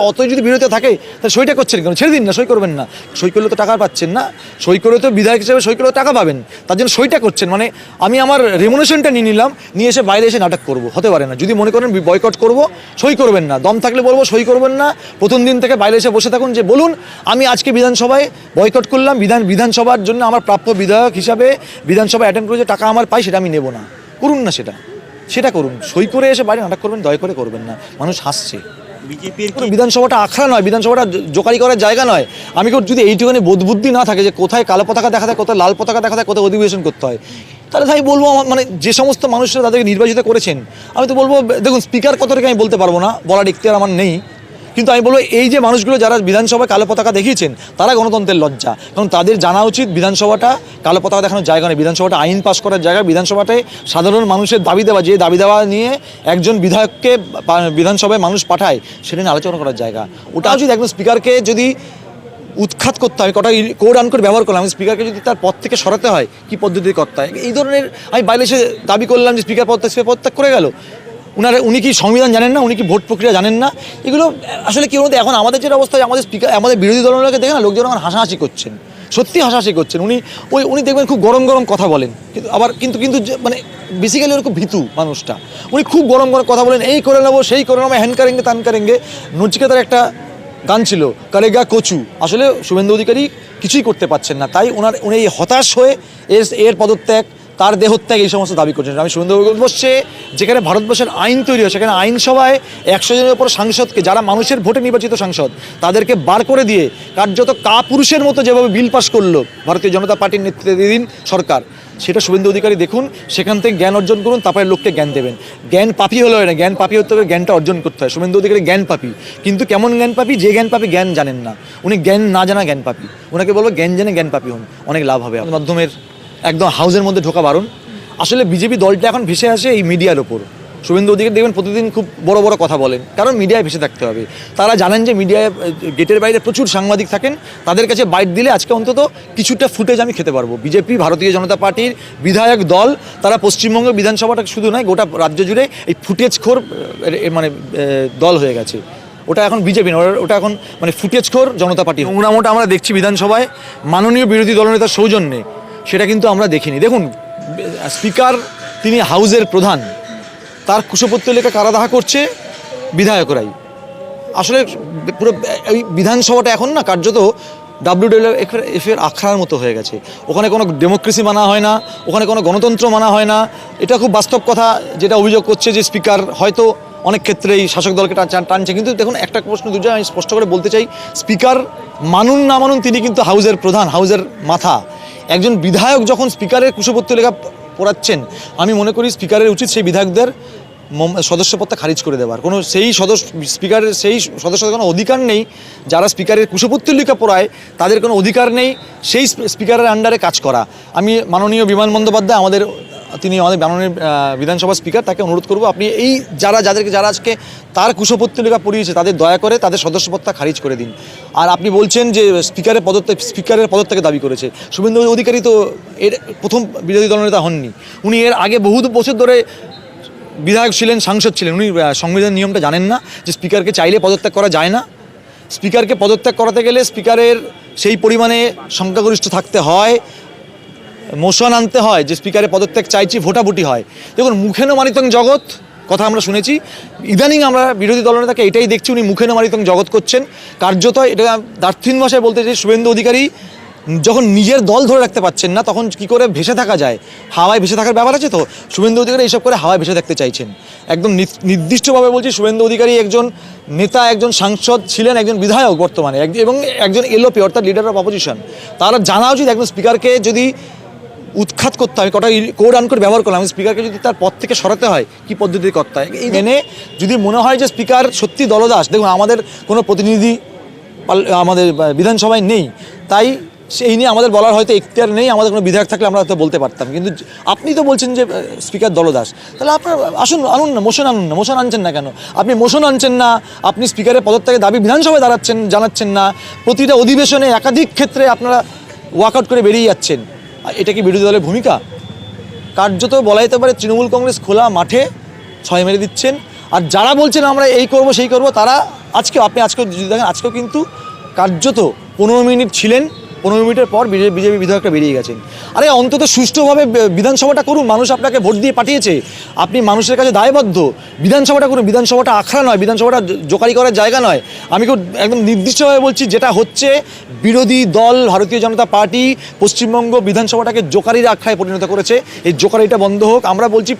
অত যদি বিরোধী থাকে তাহলে সইটা করছেন কেন? ছেড়ে দিন না, সই করবেন না। সই করলে তো টাকা পাচ্ছেন না। সই করে তো বিধায়ক হিসেবে সই করলে টাকা পাবেন। তার জন্য সইটা করছেন। মানে আমি আমার রেমুনেশনটা নিয়ে নিলাম, নিয়ে এসে বাইরে এসে নাটক করব। হতে পারে না। যদি মনে করেন বয়কট করব, সই করবেন না। দম থাকলে বলব সই করবেন না। প্রথম দিন থেকে বাইরে এসে বসে থাকুন, যে বলুন, আমি আজকে বিধানসভায় বয়কট করলাম। বিধান বিধানসভার জন্য আমার প্রাপ্য বিধায়ক হিসাবে বিধানসভা অ্যাটেন্ড করে যে টাকা আমার পাই, সেটা আমি নেব না। করুন না সেটা। সেটা করুন। সই করে এসে বাইরে নাটক করবেন, দয়া করে করবেন না। মানুষ হাসছে। বিধানসভাটা আখড়া নয় বিধানসভাটা জোকারি করার জায়গা নয়। আমি কেউ যদি এইটুখানি বোধবুদ্ধি না থাকে যে কোথায় কালো পতাকা দেখা যায় কোথায় লাল পতাকা দেখা যায় কোথায় অধিবেশন করতে হয় তাহলে তাই বলব আমার মানে যে সমস্ত মানুষরা তাদেরকে নির্বাচিত করেছেন আমি তো বলব দেখুন স্পিকার কতটাকে আমি বলতে পারব না বলার ইখতিয়ার আমার নেই। কিন্তু আমি বলব, এই যে মানুষগুলো যারা বিধানসভায় কালো পতাকা দেখিয়েছেন, তারা গণতন্ত্রের লজ্জা। কারণ তাদের জানা উচিত বিধানসভাটা কালো পতাকা দেখানোর জায়গা নেই। বিধানসভাটা আইন পাশ করার জায়গা, বিধানসভাটায় সাধারণ মানুষের দাবি দেওয়া, যে দাবি দেওয়া নিয়ে একজন বিধায়ককে বিধানসভায় মানুষ পাঠায়, সেটা নিয়ে আলোচনা করার জায়গা। ওটা উচিত একজন স্পিকারকে যদি উৎখাত করতে হয়, কটা কোড আন করে ব্যবহার করলাম স্পিকারকে যদি তার পদ থেকে সরাতে হয়, কি পদ্ধতি করতে হয়? এই ধরনের আমি বাইরে এসে দাবি করলাম যে স্পিকার পদত্যাগ, সে পদত্যাগ করে গেল। উনারা, উনি কি সংবিধান জানেন না? উনি কি ভোট প্রক্রিয়া জানেন না? এগুলো, আসলে কি বলতে, এখন আমাদের যেটা অবস্থা, আমাদের স্পিকার আমাদের বিরোধী দলগুলোকে দেখে না, লোকজন এখন হাসাহাসি করছেন। সত্যি হাসাহাসি করছেন। উনি, ওই, উনি দেখবেন খুব গরম গরম কথা বলেন। কিন্তু আবার, কিন্তু কিন্তু মানে বেসিক্যালি ওর খুব ভীতু মানুষটা। উনি খুব গরম গরম কথা বলেন, এই করে নেব, সেই করে নেব হ্যান কারেঙ্গে, তান কারেঙ্গে। নচিকেতার একটা গান ছিল, কারেগা কচু। আসলে শুভেন্দু অধিকারী কিছুই করতে পারছেন না। তাই ওনার উনি হতাশ হয়ে এর পদত্যাগ তার দেহত্যাগ এই সমস্ত দাবি করছেন। আমি শুভেন্দু ভারতবর্ষে যেখানে ভারতবর্ষের আইন তৈরি হয়, সেখানে আইনসভায় একশো জনের উপর সাংসদকে, যারা মানুষের ভোটে নির্বাচিত সাংসদ, তাদেরকে বার করে দিয়ে কার্যত কা পুরুষের মতো যেভাবে বিল পাস করল ভারতীয় জনতা পার্টির নেতৃত্বাধীন সরকার, সেটা শুভেন্দু অধিকারী দেখুন, সেখান থেকে জ্ঞান অর্জন করুন, তারপরে লোককে জ্ঞান দেবেন। জ্ঞান পাপি হলো না, জ্ঞান পাপি হতে হবে জ্ঞানটা অর্জন করতে হয়। শুভেন্দু অধিকারী জ্ঞান পাপি, কিন্তু কেমন জ্ঞান পাপি? যে জ্ঞান পাপি জ্ঞান জানেন না। উনি জ্ঞান না জানা জ্ঞান পাপি। ওনাকে বলব জ্ঞান জেনে জ্ঞান পাপি হন, অনেক লাভ হবে। মাধ্যমের একদম হাউসের মধ্যে ঢোকা বারণ। আসলে বিজেপি দলটা এখন ভেসে আসে এই মিডিয়ার ওপর। শুভেন্দু অধিকারী দেখবেন প্রতিদিন খুব বড় বড় কথা বলেন, কারণ মিডিয়ায় ভেসে থাকতে হবে। তারা জানেন যে মিডিয়ায় গেটের বাইরে প্রচুর সাংবাদিক থাকেন, তাদের কাছে বাইট দিলে আজকে অন্তত কিছুটা ফুটেজ আমি খেতে পারব। বিজেপি, ভারতীয় জনতা পার্টির বিধায়ক দল, তারা পশ্চিমবঙ্গের বিধানসভাটা শুধু নয়, গোটা রাজ্য জুড়ে এই ফুটেজ খোর মানে দল হয়ে গেছে। ওটা এখন বিজেপি না ওটা- এখন মানে ফুটেজ খোর জনতা পার্টি। মোটামোটা আমরা দেখছি বিধানসভায়। মাননীয় বিরোধী দলনেতার সৌজন্যে। সেটা কিন্তু আমরা দেখিনি। দেখুন, স্পিকার তিনি হাউজের প্রধান। তার কুশপত্তলিকা কারা দেখা করছে? বিধায়করাই। আসলে পুরো এই বিধানসভাটা এখন না কার্যত ডাব্লিউডব্লিউ এফ এর আখড়ার মতো হয়ে গেছে। ওখানে কোনো ডেমোক্রেসি মানা হয় না, ওখানে কোনো গণতন্ত্র মানা হয় না। এটা খুব বাস্তব কথা যেটা অভিযোগ করছে যে স্পিকার হয়তো অনেক ক্ষেত্রেই শাসক দলকে টান- টানছে। কিন্তু দেখুন, একটা প্রশ্ন দুজন আমি স্পষ্ট করে বলতে চাই, স্পিকার মানুন না মানুন তিনি কিন্তু হাউজের প্রধান, হাউজের মাথা। একজন বিধায়ক যখন স্পিকারের কুশপত্র লেখা পড়াচ্ছেন, আমি মনে করি স্পিকারের উচিত সেই বিধায়কদের সদস্যপদটা খারিজ করে দেওয়ার। কোনো সেই সদস্য স্পিকারের সেই সদস্যদের কোনো অধিকার নেই। যারা স্পিকারের কুশপুত্তলিকা পড়ায়, তাদের কোনো অধিকার নেই। সেই স্পিকারের আন্ডারে কাজ করা। আমি মাননীয় বিমান বন্দ্যোপাধ্যায় আমাদের তিনি আমাদের আহ, বিধানসভা স্পিকার তাকে অনুরোধ করব আপনি এই যারা যাদেরকে যারা আজকে তার কুশপুত্তলিকা পড়িয়েছে তাদের দয়া করে তাদের সদস্যপদটা খারিজ করে দিন। আর আপনি বলছেন যে স্পিকারের পদত্যাগ স্পিকারের পদত্যাগে দাবি করেছে। শুভেন্দু অধিকারী তো এর প্রথম বিরোধী দলনেতা হননি। উনি এর আগে বহু বছর ধরে বিধায়ক ছিলেন সাংসদ ছিলেন। উনি সংবিধান নিয়মটা জানেন না যে স্পিকারকে চাইলে পদত্যাগ করা যায় না। স্পিকারকে পদত্যাগ করাতে গেলে স্পিকারের সেই পরিমাণে সংখ্যাগরিষ্ঠ থাকতে হয়। মোশন আনতে হয়, যে স্পিকারের পদত্যাগ চাইছি, ভোটাভুটি হয়। দেখুন, মুখেন মানিতং জগৎ, কথা আমরা শুনেছি। ইদানিং আমরা বিরোধী দলনেতাকে এটাই দেখছি, উনি মুখেন মানিতং জগৎ করছেন। কার্যত এটা দার্থিন ভাষায় বলতে চাই শুভেন্দু অধিকারী যখন নিজের দল ধরে রাখতে পারছেন না, তখন কি করে ভেসে থাকা যায়? হাওয়ায় ভেসে থাকার ব্যাপার আছে তো? শুভেন্দু অধিকারী এইসব করে হাওয়ায় ভেসে থাকতে চাইছেন। একদম নির্দিষ্টভাবে বলছি, শুভেন্দু অধিকারী একজন নেতা, একজন সাংসদ ছিলেন, একজন বিধায়ক বর্তমানে এবং একজন এলোপি অর্থাৎ লিডার অফ অপোজিশন তারা জানা উচিত একজন স্পিকারকে যদি উৎখাত করতে হয়। কটা কোড আন করে ব্যবহার করলাম। স্পিকারকে যদি তার পদ থেকে সরাতে হয় কি পদ্ধতি করতে হয়? এই মেনে যদি মনে হয় যে স্পিকার সত্যি দলদাস দেখুন আমাদের কোনো প্রতিনিধি আমাদের বিধানসভায় নেই। তাই সেই নিয়ে আমাদের বলার হয়তো এখতিয়ার নেই আমাদের কোনো বিধায়ক থাকলে আমরা হয়তো বলতে পারতাম। কিন্তু আপনি তো বলছেন যে স্পিকার দলদাস। তাহলে আপনার আসুন আনুন না মোশন আনুন না মোশন আনছেন না কেন? আপনি মোশন আনছেন না আপনি স্পিকারের পদত্যাগের দাবি বিধানসভায় দাঁড়াচ্ছেন জানাচ্ছেন না প্রতিটা অধিবেশনে একাধিক ক্ষেত্রে আপনারা ওয়াকআউট করে বেরিয়ে যাচ্ছেন। এটা কি বিরোধী দলের ভূমিকা? কার্যত বলা যেতে পারে তৃণমূল কংগ্রেস খোলা মাঠে ছয় মেরে দিচ্ছেন। আর যারা বলছেন আমরা এই করব, সেই করব, তারা আজকে আপনি আজকে যদি দেখেন, আজকেও কিন্তু কার্যত পনেরো মিনিট ছিলেন। পনেরো মিনিটের পর বিজেপি বিধায়কটা বেরিয়ে গেছেন। আরে, অন্তত সুষ্ঠুভাবে বিধানসভাটা করুন, মানুষ আপনাকে ভোট দিয়ে পাঠিয়েছে। আপনি মানুষের কাছে দায়বদ্ধ। বিধানসভাটা করুন, বিধানসভাটা আখড়া নয়, বিধানসভাটা জোকারি করার জায়গা নয়। আমি খুব একদম নির্দিষ্টভাবে বলছি, যেটা হচ্ছে বিরোধী দল, ভারতীয় জনতা পার্টি, পশ্চিমবঙ্গ বিধানসভাটাকে জোকারির আখড়ায় পরিণত করেছে। এই জোকারিটা বন্ধ হোক। আমরা বলছি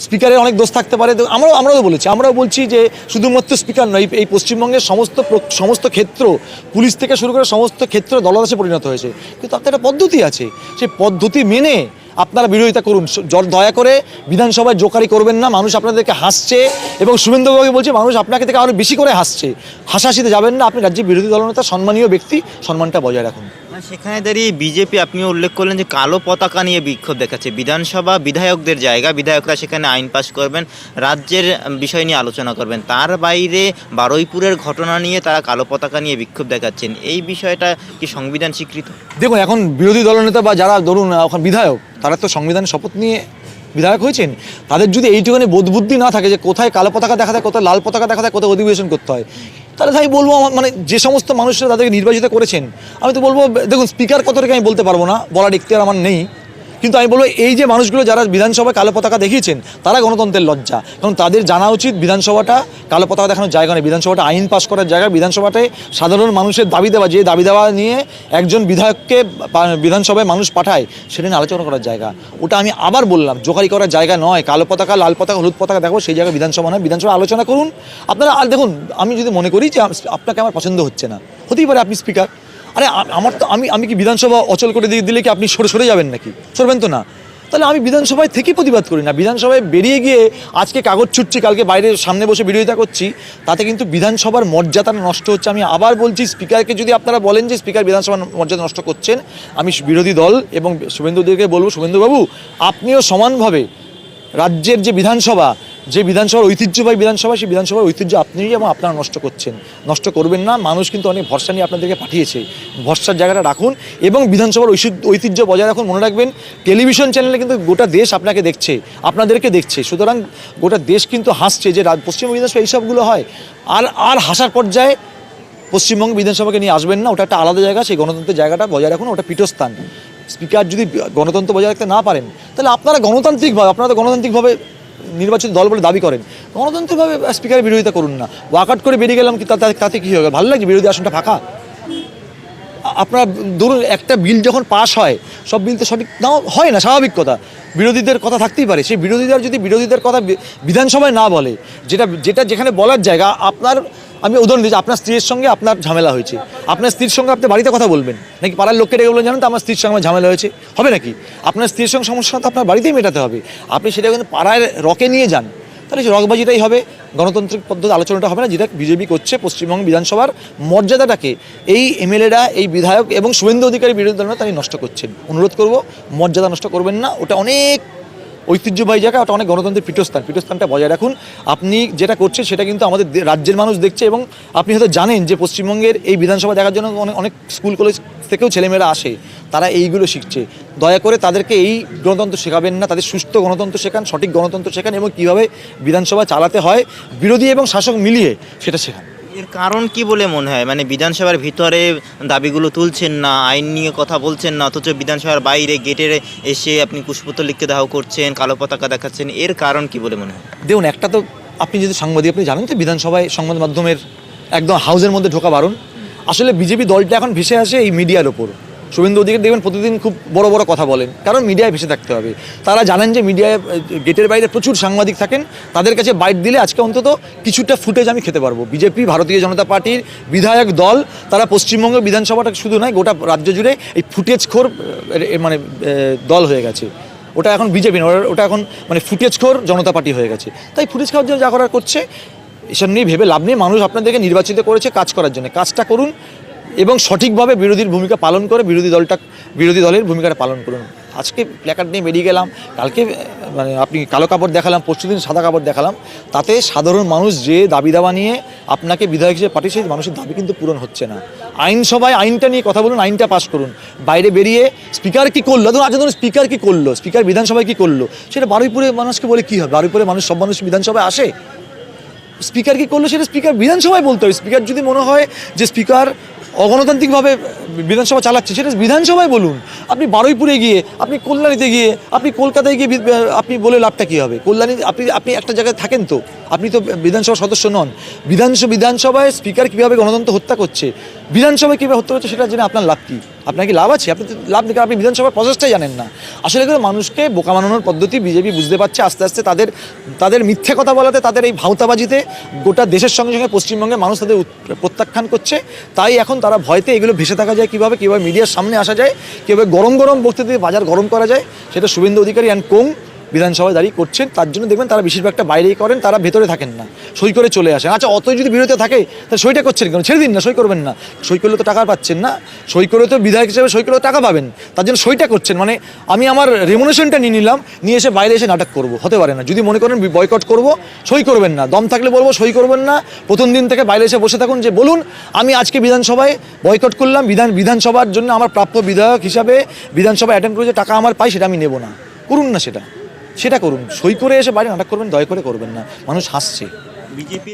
স্পিকারের অনেক দোষ থাকতে পারে আমরাও আমরাও বলেছি। আমরাও বলছি যে শুধুমাত্র স্পিকার নয়, এই পশ্চিমবঙ্গের সমস্ত সমস্ত ক্ষেত্র, পুলিশ থেকে শুরু করে সমস্ত ক্ষেত্র দলদাসে পরিণত হয়েছে। কিন্তু আপনার একটা পদ্ধতি আছে। সেই পদ্ধতি মেনে আপনারা বিরোধিতা করুন। দয়া করে বিধানসভায় জোকারি করবেন না। মানুষ আপনাদেরকে হাসছে এবং শুভেন্দুবাবু বলছে, মানুষ আপনাকে থেকে আরও বেশি করে হাসছে। হাসাহাসিতে যাবেন না। আপনি রাজ্যে বিরোধী দলনেতা, সম্মানীয় ব্যক্তি, সম্মানটা বজায় রাখুন। সেখানে দাঁড়িয়ে বিজেপি আপনিও উল্লেখ করলেন যে কালো পতাকা নিয়ে বিক্ষোভ দেখাচ্ছে। বিধানসভা বিধায়কদের জায়গা, বিধায়করা সেখানে আইন পাশ করবেন, রাজ্যের বিষয় নিয়ে আলোচনা করবেন। তার বাইরে বারুইপুরের ঘটনা নিয়ে তারা কালো পতাকা নিয়ে বিক্ষোভ দেখাচ্ছেন। এই বিষয়টা কি সংবিধান স্বীকৃত? দেখুন, এখন বিরোধী দলনেতা বা যারা ধরুন ওখানে বিধায়ক, তারা তো সংবিধানের শপথ নিয়ে বিধায়ক হয়েছেন, তাদের যদি এইটুখানি বোধবুদ্ধি না থাকে যে কোথায় কালো পতাকা দেখা যায়, কোথায় লাল পতাকা দেখা যায়, কোথায় অধিবেশন করতে হয়, তাহলে তাই বলব আমার মানে যে সমস্ত মানুষরা তাদেরকে নির্বাচিত করেছেন, আমি তো বলব, দেখুন স্পিকার কতটাকে আমি বলতে পারব না, বলার ইখতিয়ার আমার নেই কিন্তু আমি বলব, এই যে মানুষগুলো যারা বিধানসভায় কালো পতাকা দেখিয়েছেন, তারা গণতন্ত্রের লজ্জা। কারণ তাদের জানা উচিত বিধানসভাটা, কালো পতাকা দেখানোর জায়গা নেই। বিধানসভাটা আইন পাশ করার জায়গা বিধানসভাটায় সাধারণ মানুষের দাবি দেওয়া, যে দাবি দেওয়া নিয়ে একজন বিধায়ককে বিধানসভায় মানুষ পাঠায়, সেটা নিয়ে আলোচনা করার জায়গা। ওটা আমি আবার বললাম, জোকারি করার জায়গা নয়। কালো পতাকা, লাল পতাকা, হলুদ পতাকা দেখো সেই জায়গায় বিধানসভা নয়। বিধানসভা আলোচনা করুন। আপনারা, আর দেখুন, আমি যদি মনে করি যে, আপনাকে আমার পছন্দ হচ্ছে না। হতেই পারে আপনি স্পিকার আরে আমার তো আমি আমি কি বিধানসভা অচল করে দিয়ে দিলে কি আপনি সরে সরে যাবেন নাকি? সরবেন তো না। তাহলে আমি বিধানসভায় থেকেই প্রতিবাদ করি না। বিধানসভায় বেরিয়ে গিয়ে আজকে কাগজ ছুটছি, কালকে বাইরে সামনে বসে বিরোধিতা করছি, তাতে কিন্তু বিধানসভার মর্যাদা নষ্ট হচ্ছে। আমি আবার বলছি, স্পিকারকে যদি আপনারা বলেন যে স্পিকার বিধানসভার মর্যাদা নষ্ট করছেন, আমি বিরোধী দল এবং শুভেন্দুদেরকে বলব, শুভেন্দুবাবু, আপনিও সমানভাবে রাজ্যের যে বিধানসভা যে বিধানসভার ঐতিহ্যবাহী বিধানসভা, সেই বিধানসভার ঐতিহ্য আপনি এবং আপনারা নষ্ট করছেন। নষ্ট করবেন না, মানুষ কিন্তু অনেক ভরসা নিয়ে আপনাদেরকে পাঠিয়েছে। ভরসার জায়গাটা রাখুন এবং বিধানসভার ঐতিহ্য বজায় রাখুন। মনে রাখবেন, টেলিভিশন চ্যানেলে কিন্তু গোটা দেশ আপনাকে দেখছে, আপনাদেরকে দেখছে। সুতরাং গোটা দেশ কিন্তু হাসছে যে পশ্চিমবঙ্গ বিধানসভা এইসবগুলো হয়। আর আর হাসার পর্যায়ে পশ্চিমবঙ্গ বিধানসভাকে নিয়ে আসবেন না। ওটা একটা আলাদা জায়গা, সেই গণতন্ত্রের জায়গাটা বজায় রাখুন। ওটা পীঠস্থান। স্পিকার যদি গণতন্ত্র বজায় রাখতে না পারেন, তাহলে আপনারা গণতান্ত্রিকভাবে, আপনারা তো গণতান্ত্রিকভাবে নির্বাচিত দল বলে দাবি করেন। গণতন্ত্রভাবে স্পিকারের বিরোধিতা করুন না। ওয়াকআউট করে বেরিয়ে গেলাম কি তাতে কী হবে? ভালো লাগছে বিরোধী আসনটা ফাঁকা? আপনার ধরুন একটা বিল যখন পাস হয়, সব বিল তো সঠিক নাও, হয় না, স্বাভাবিক কথা। বিরোধীদের কথা থাকতেই পারে। সেই বিরোধীদের যদি বিরোধীদের কথা বিধানসভায় না বলে, যেটা যেটা যেখানে বলার জায়গা, আপনার আমি উদাহরণ দিচ্ছি, আপনার স্ত্রীর সঙ্গে আপনার ঝামেলা হয়েছে। আপনার স্ত্রীর সঙ্গে আপনি বাড়িতে কথা বলবেন, নাকি পাড়ার লোককে ডেকে বলবেন, জানেন তো আমার স্ত্রীর সঙ্গে আমার ঝামেলা হয়েছে, হবে নাকি? আপনার স্ত্রীর সঙ্গে সমস্যা তো আপনার বাড়িতেই মেটাতে হবে। আপনি সেটা কিন্তু পাড়ায় রকে নিয়ে যান। তাহলে সেই রকবাজিটাই হবে। গণতান্ত্রিক পদ্ধতি আলোচনাটা হবে না, যেটা বিজেপি করছে পশ্চিমবঙ্গ বিধানসভার মর্যাদাটাকে। এই এমএলএরা, এই বিধায়ক এবং শুভেন্দু অধিকারী বিরোধী দলরা তাই নষ্ট করছেন। অনুরোধ করব, মর্যাদা নষ্ট করবেন না। ওটা অনেক ঐতিহ্যবাহী জায়গা, ওটা অনেক গণতন্ত্রের পীঠস্থান। পীঠস্থানটা বজায় রাখুন। আপনি যেটা করছেন সেটা কিন্তু আমাদের রাজ্যের মানুষ দেখছে এবং আপনি হয়তো জানেন যে পশ্চিমবঙ্গের এই বিধানসভা দেখার জন্য অনেক অনেক স্কুল, কলেজ থেকেও ছেলেমেয়েরা আসে। তারা এইগুলো শিখছে। দয়া করে তাদেরকে এই গণতন্ত্র শেখাবেন না। তাদের সুস্থ গণতন্ত্র শেখান, সঠিক গণতন্ত্র শেখান এবং কীভাবে বিধানসভা চালাতে হয়। বিরোধী এবং শাসক মিলিয়ে সেটা শেখান। এর কারণ কি বলে মনে হয়? মানে বিধানসভার ভিতরে দাবিগুলো তুলছেন না, আইন নিয়ে কথা বলছেন না, অথচ বিধানসভার বাইরে গেটের এসে আপনি লিখতে দাও করছেন, কালো পতাকা দেখাচ্ছেন, এর কারণ কি বলে মনে হয়? দেখুন, একটা তো আপনি যদি সাংবাদিক, আপনি জানেন তো বিধানসভায় সংবাদ মাধ্যমের একদম হাউজের মধ্যে ঢোকা বারণ। আসলে বিজেপি দলটা এখন ভেসে আসে এই মিডিয়ার ওপর। শুভেন্দু অধিকার দেখবেন প্রতিদিন খুব বড় বড় কথা বলেন। কারণ মিডিয়ায় ভেসে থাকতে হবে। তারা জানেন যে মিডিয়ায় গেটের বাইরে প্রচুর সাংবাদিক থাকেন। তাদের কাছে বাইট দিলে আজকে অন্তত কিছুটা ফুটেজ আমি খেতে পারব। বিজেপি, ভারতীয় জনতা পার্টির বিধায়ক দল, তারা পশ্চিমবঙ্গ বিধানসভাটা শুধু নয়, গোটা রাজ্য জুড়ে এই ফুটেজ খোর মানে দল হয়ে গেছে। ওটা এখন বিজেপি না ওটা- এখন মানে ফুটেজ খোর জনতা পার্টি হয়ে গেছে। তাই ফুটেজ খাওয়ার জন্য যা করার করছে, এসব নিয়ে ভেবে লাভ নেই। মানুষ আপনাদেরকে নির্বাচিত করেছে কাজ করার জন্য। কাজটা করুন এবং সঠিকভাবে বিরোধীর ভূমিকা পালন করে বিরোধী দলটা, বিরোধী দলের ভূমিকাটা পালন করুন। আজকে প্ল্যাকার্ড নিয়ে বেরিয়ে গেলাম, কালকে মানে আপনি কালো কাপড় দেখালাম পরশুদিন সাদা কাপড় দেখালাম, তাতে সাধারণ মানুষ যে দাবি দাবা নিয়ে আপনাকে বিধায়ক হিসেবে পাঠিয়েছে মানুষের দাবি কিন্তু পূরণ হচ্ছে না। আইনসভায় আইনটা নিয়ে কথা বলুন, আইনটা পাশ করুন। বাইরে বেরিয়ে স্পিকার কি করল? ধরুন আচ্ছা ধরুন স্পিকার কি করল? স্পিকার বিধানসভায় কি করল? সেটা বারুইপুরে মানুষকে বলে কি হবে? বারুইপুরে মানুষ, সব মানুষ বিধানসভায় আসে? স্পিকার কি করল সেটা স্পিকার বিধানসভায় বলতে হবে। স্পিকার যদি মনে হয় যে স্পিকার অগণতান্ত্রিকভাবে বিধানসভা চালাচ্ছে, সেটা বিধানসভায় বলুন। আপনি বারুইপুরে গিয়ে, আপনি কল্যাণীতে গিয়ে, আপনি কলকাতায় গিয়ে আপনি বলে লাভটা কী হবে? কল্যাণী, আপনি আপনি একটা জায়গায় থাকেন তো? আপনি তো বিধানসভা সদস্য নন। বিধানসভা বিধানসভায় স্পিকার কীভাবে গণতন্ত্র হত্যা করছে? বিধানসভায় কীভাবে হত্যা করছে সেটা জেনে আপনার লাভ কী? আপনার কি লাভ আছে? আপনি লাভ নেই আপনি বিধানসভার প্রসেসটাই জানেন না। আসলে কিন্তু মানুষকে বোকা মানানোর পদ্ধতি বিজেপি বুঝতে পারছে, আস্তে আস্তে তাদের তাদের মিথ্যে কথা বলাতে, তাদের এই ভাওতাবাজিতে গোটা দেশের সঙ্গে সঙ্গে পশ্চিমবঙ্গের মানুষ তাদের প্রত্যাখ্যান করছে। তাই এখন তারা ভয়তে এগুলো ভেসে থাকা যায় কীভাবে কীভাবে মিডিয়ার সামনে আসা যায়, কীভাবে গরম গরম বক্তৃতা বাজার গরম করা যায়, সেটা শুভেন্দু অধিকারী অ্যান্ড কোং বিধানসভায় দাঁড়িয়ে করছেন, তার জন্য দেখবেন তারা বেশিরভাগটা বাইরেই করেন, তারা ভেতরে থাকেন না, সই করে চলে আসেন। আচ্ছা অতই যদি বিরোধী থাকে, তাহলে সইটা করছেন কেন? ছেড়ে দিন না, সই করবেন না। সই করলে তো টাকা পাচ্ছেন না, সই করে তো বিধায়ক হিসেবে সই করে টাকা পাবেন। তার জন্য সইটা করছেন। মানে আমি আমার রেমুনেশনটা নিয়ে নিলাম, নিয়ে এসে বাইরে এসে নাটক করব, হতে পারে না। যদি মনে করেন বয়কট করব, সই করবেন না। দম থাকলে বলব, সই করবেন না। প্রথম দিন থেকে বাইরে এসে বসে থাকুন, যে বলুন, আমি আজকে বিধানসভায় বয়কট করলাম, বিধান বিধানসভার জন্য আমার প্রাপ্য বিধায়ক হিসাবে বিধানসভা অ্যাটেন্ড করে যে টাকা আমার পাই, সেটা আমি নেব না। করুন না সেটা। সেটা করুন। সই করে এসে বাড়ি নাটক করবেন, দয়া করে করবেন না। মানুষ হাসছে। বিজেপি